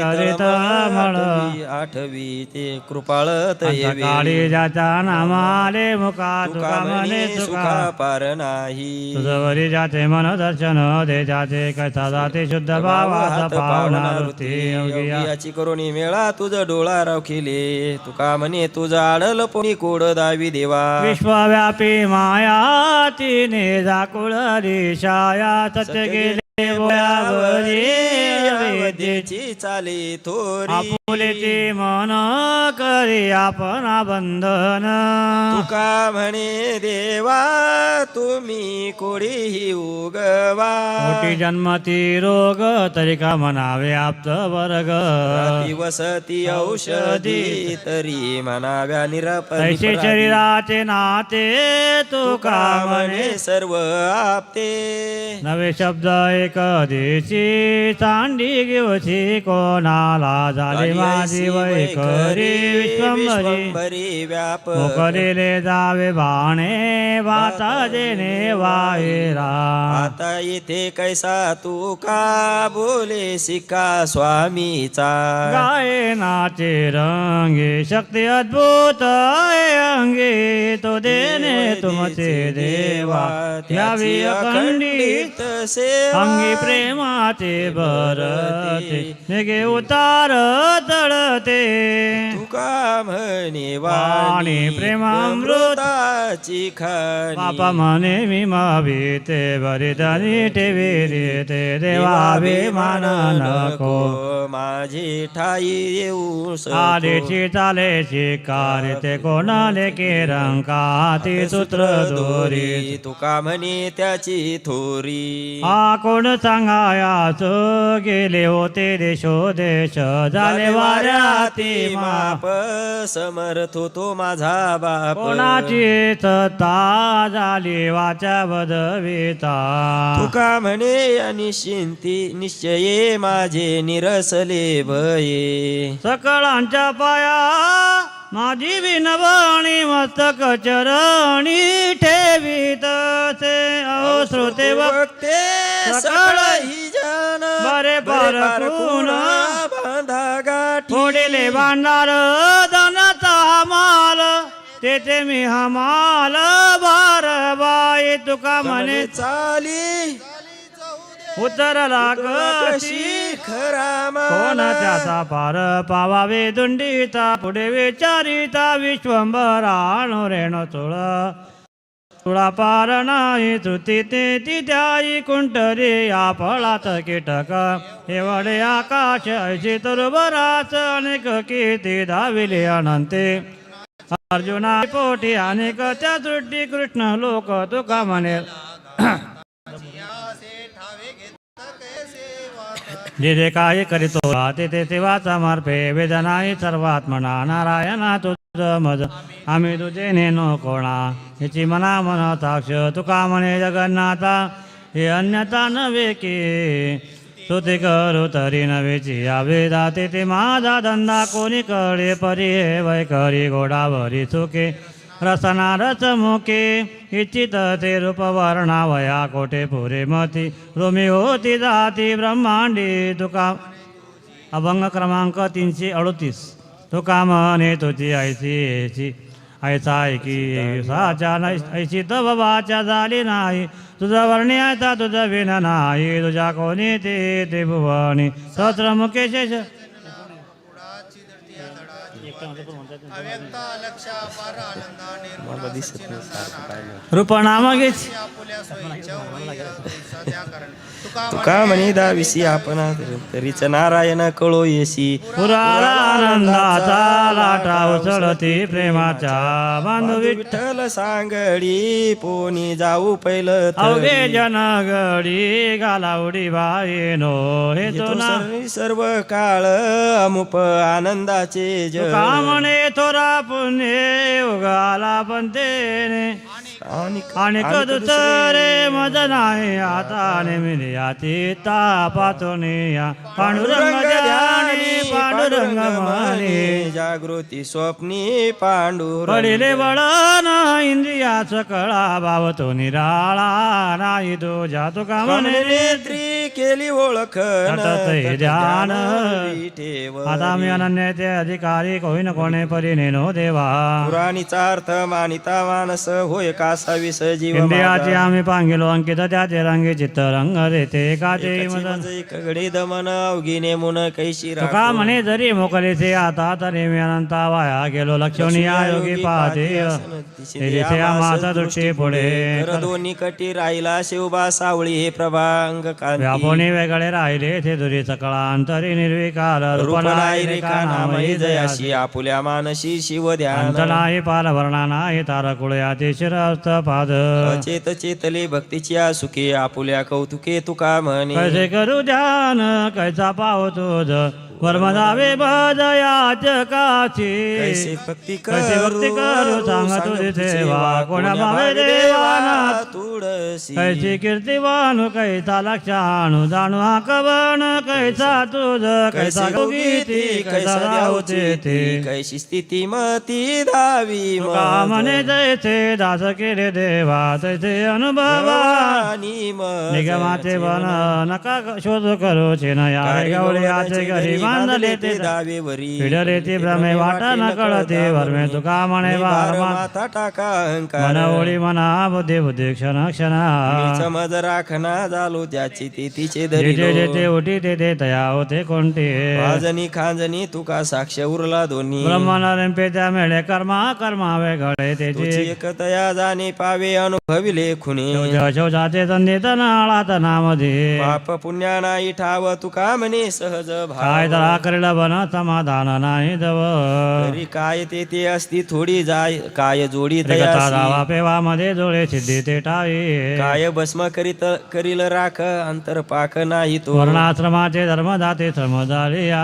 करीत मळ आठवी ते कृपाळत काळी ज्याच्या नामाले मुका तुका म्हणे सुखा। पार नाही। तुझवरी जाते मन दर्शन दे जाते कैसा जाते शुद्ध भावाचा पावना वृत्ती याची करुणी मेळा तुझ डोळा राखिले तुका म्हणे तुझ आडल पोणी कोड दावी देवा। विश्वव्यापी माया तिने जाकुळ छाया सत्य गेले बोयावरी विद्येची चाले थोरी. आपुलेचे मन करी आपण बंधन. तुका म्हणे देवा तुम्ही कोडीही उगवा. मोठी जन्मती रोग तरी का म्हणावे आप्त वर्ग. राती वसती औषधी तरी म्हणाव्या तैसे शरीराचे नाते तू का म्हणे? म्हणे सर्व आपते? नवे शब्द एक देशी चांडी घेवची कोणाला झाले माझी वैखरी विश्वंभरी विश्वंभरी व्याप मोकलेले जावे बाणे वाता जेने वायरा आता येथे कैसा तू का बोले शिका स्वामीचा? गाये नाचे रंगे शक्ती अद्भुत अंगे तो देणे तुमचे देवा यावी अखंडित अंगी प्रेमाचे भरते. निगे उतार तळते तुका म्हणे वाणी प्रेमामृताची खाणी. पापा म्हणे मी माविते भरितानी ठेवी ते देवाभिमान नको. माझी ठाई येऊ. आलेची चालेची कार्य कोणाले के रंकाती सूत्र दोरी. तुका म्हणे त्याची थोरी. हा कोण सांगायाच गेले होते देशो देश? झाले वाऱ्याती माप माप समर्थ तो माझा बाप. कोणाची सत्ता झाली वाचा बदविता? तुका म्हणे या निश्चिंती निश्चये माझे निरसले भये. सकळांच्या पाया माझी विनवणी मस्तक चरणी ठेवीत से अहो श्रोते वक्ते सकळ ही जन. बरे पारखून बांधा गाठी. फोडिले भांडार हमाल. तेथे मी हमाल बार बाई तुका म्हणे. चाली. उतरला कशी? कशी खरा कोण त्याचा पार पावावे दुंडीता पुढे विचारिता विश्वंभरा रेण तुळ तुळा पार नाही तुती ते ती त्याई कुंटरी या फळात कीटक. हे वडे आकाश ऐशी तरुबराच अनेक किती धाविले अनंते. अर्जुना पोटी अनेक त्या दृष्टी कृष्ण लोक तुका म्हणे. जे जे काय करीतो ते ते तेव्हाचा मार्फे वेदनाई सर्वात्मना. नारायणा तुझ मज आम्ही तुझे नेनो कोणा. हिची मना मनताक्ष तुका म्हणे जगन्नाथा. हे अन्यथा नव्हे की स्तुती करू तरी नवेची यावे जाते ते माझा धंदा कोणी कडे परी हे वैखरी गोडावरी चुके रसना रस मुके इच्छित ते रूप कोटे कोठे पुरे मती रोमी होती जाती ब्रह्मांडी तुका अभंग क्रमांक तीनशे अडतीस. तुका म्हणे तुझी ऐसी ऐशी ऐसा ऐकी साच्या ऐशी तर बाबाच्या झाली नाही. तुझा वर्णी ऐसा तुझा विन नाही तुझ्या कोणी ते ते भुवनी सहस्र मुकेश नाही. रूपनाम घेच तुका म्हणे दाविसी आपण तरीच नारायण कळो येसी. पुरानंदाचा लाटा उसळती प्रेमाच्या बांधवी. विठ्ठल सांगडी पोनी जाऊ पहिलं तरी. अवघे जनगडी गालावडी बाईनो हे तो सर्व- सर्व काळ अमुप आनंदाचे जग कामणे थोरा पुण्य उगाला पंतेने आणि आणि दुसरे मज नाही आता याती तापातून या. पांडुरंग पांडुरंग म्हणे जागृती स्वप्नी पांडुर पडिले वळण इंद्रियाच कळा भावतो निराळा नाही तो जातो का म्हणे नेत्री केली ओळख ध्यान. आता मी अनन्य ते अधिकारी कोण कोणे परी नेनो देवा पुराणीचा अर्थ मानिता मानस होय कासा विस जीव इंद्रियाचे. आम्ही पांगिलो अंकित त्याचे रंगी चित्त रंग देते काचे एकाची मदन मज एक घडी दमन अवघी नेमुन कैशी राखो. म्हणे जरी मोकलीचे आता तरी मी अनंता वाया गेलो. लक्षणी योगी पाहते. माता दृष्टी पुढे. दोन्ही कटी राहिला शिवबा सावळी हे प्रभांग कांती. व्यापोनी वेगळे राहिले ते दुरी सकळा अंतरी निर्विकार जयाशी. आपुल्या मानशी शिव ध्यान. नाही पाल वर्णा नाही तारकुळयाचे शिरस्थ पाद. चेत चेतले भक्तीची सुखे आपुल्या कौतुके तुका म्हणे. कैसे करू ध्यान कैसा पाव तुझ? वर्म जावे बदयाच काची कैसे भक्ती कैसे भक्ती करू? सांग तुझी सेवा। कोणा भावे देवाना। तुळसी कैसी कीर्तिवानु कैसा लक्षाणु? जाणू हा कवन कैसा तुझ कैसा गीती कैसा रावते ते? कैशी स्थिती मती तुका म्हणे जैसे दास केले देवा तैसे अनुभवा। निगमाचे वन नका शोध करू चिनया गवळ्याचे घरी बांधले ते दावेवरी पिढले ते भ्रमे वाटा न कळते. वर्मे तुका म्हणे वारमा माता टाका अहंकार? मन ओळी मना बुद्धी बुद्धी क्षण क्षण. समज राखना झालो त्याची ते तिचे जेथे उठी तया होते कोणते. खांजनी तुका साक्ष उरला दोन्ही. ब्रह्मनारायण त्या मेळे कर्मा कर्मा वेगळे त्याचे एकतया जाणे पावे अनुभविले खुने शौचाचे संधीत नाळात नामधे पाप पुण्या नाही ठाव तुका म्हणे सहज काय भाव तरा करेल बन समाधान नाही दव तरी काय ते ते असती थोडी जाय काय जोडी दावा पेवा मध्ये जोडे सिद्धी ते टाळी. काय भस्म करीत करील राख अंतर पाक नाही तो. वर्णाश्रमाचे धर्मदाते श्रम झालिया.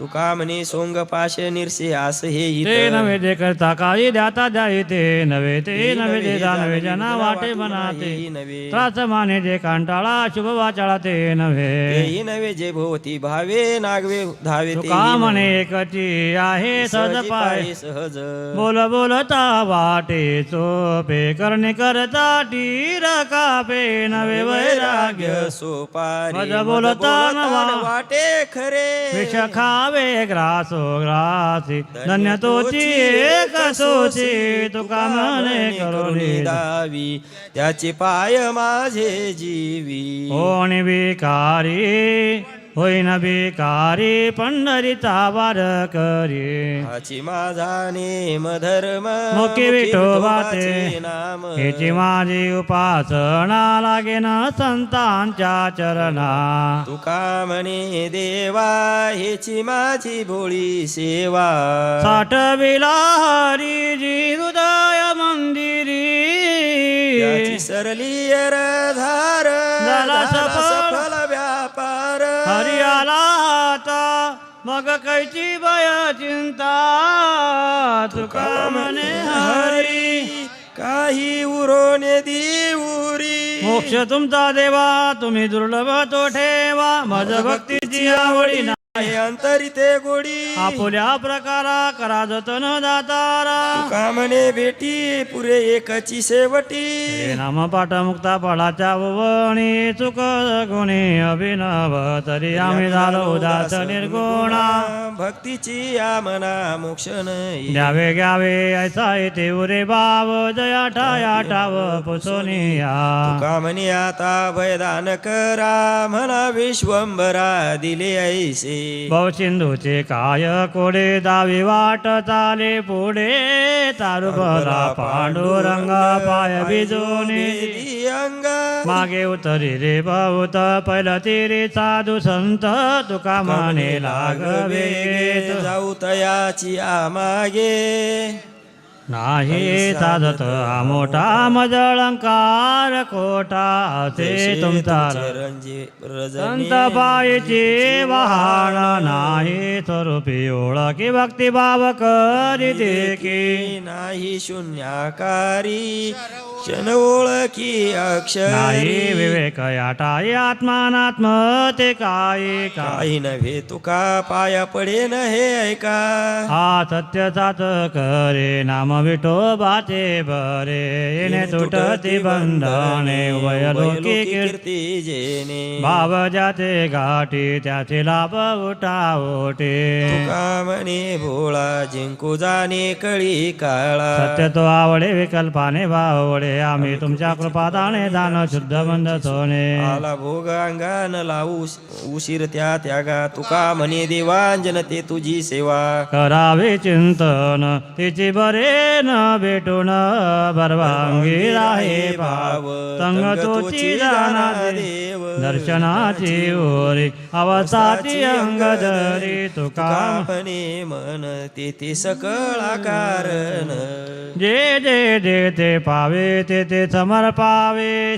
तुका म्हणे सोंग पाशे निरसे आस हे. ते नव्हे जे करता काही द्याता द्याई ते. नव्हे ते नव्हे जे जाणवे जना वाटे बनाते नव्हे. त्रास माने जे कांटाळा शुभ वाचाळा ते नव्हे. नव्हे जे भोवती भावे नागवे धावे म्हणे एकची आहे सहज सहजी पाय सहज. बोल बोलता वाटे सोपे करणे करता टीर कापे नवे वैराग्य. सोपारी मज बोलता. वाटे खरे. विष खावे ग्रासो ग्रासी धन्य तोची एक सोची तुका म्हणे करुणी दावी त्याचे पाय माझे जीवी. कोणी विकारी होईन विकारी पंढरीचा वार करी. हाची माझा नेम धर्म मुखी विठोबाचे विठोबाचे नाम. हेची माझी उपासना लागेन संतांच्या चरणा. तुका म्हणे देवा हेची माझी भोळी सेवा. साठविला हरिजी हृदय मंदिरी. सरली धार मग कैची भय चिंता तुका म्हणे हरी काही उरोने दिवुरी मोक्ष तुमचा देवा तुम्ही दुर्लभ तो ठेवा। मज भक्तीची आवडी आहे अंतरी ते गोडी. आपुल्या प्रकारा करा जतन दातारा. म्हणे भेटी पुरे एकची शेवटी. नाम पाठ मुक्ता फळाच्या वणी चुक गुणी अभिनव तरी आम्ही झालो उदास निर्गुणा. भक्तीची आमना मोक्ष नाही. द्यावे घ्यावे ऐसा येते उरे भाव जया ठाया ठाव पुसोनिया. म्हणे आता भयदान करा. म्हणा विश्वंभरा दिले ऐसे. भाऊ सिंधूचे काय कोडे दावी वाट चाले पुढे तारुबला पांडुरंग पाय बिजोनी. अंग मागे उतरी रे बहुत पहिलं तिरी साधू संत तुका माने लागवे जाऊ तयाची आमागे. नाही साधत मोठा मजळंकार खोटा असे तुमचा चरंजी संत बाईची वहाण नाही स्वरूपी ओळखी भक्तिभाव करी देखी नाही शून्याकारी. क्षण ओळखी अक्षर। नाही विवेक याटाई आत्मानात्म ते काही का काही नव्हे तुका पाया पडे न हे ऐका। हा सत्यचाच करे नाम विठोबाचे बरे येणे तुटती बंधने वयलोकी कीर्ती कीर्ती जेने भाव ज्याचे गाठी त्याचे लाभ उठावटे तुका म्हणे भोळा जिंकू जाणे कळी काळा। सत्य तो आवडे विकल्पाने भावडे। आम्ही तुमच्या कृपादाने दान शुद्ध बंध सोने आला भोग अंगान लावू उशीर त्या त्यागा तुका म्हणे देवांजन ते तुझी सेवा। करावे चिंतन तिची बरे न भेटून बरवांगी राहे भाव। संग तोची जाना देव दर्शनाची ओरी अवसाची अंग धरी तुका म्हणे मन ते सकळ कारण जे जे जे ते पावे ते ते समर्पावे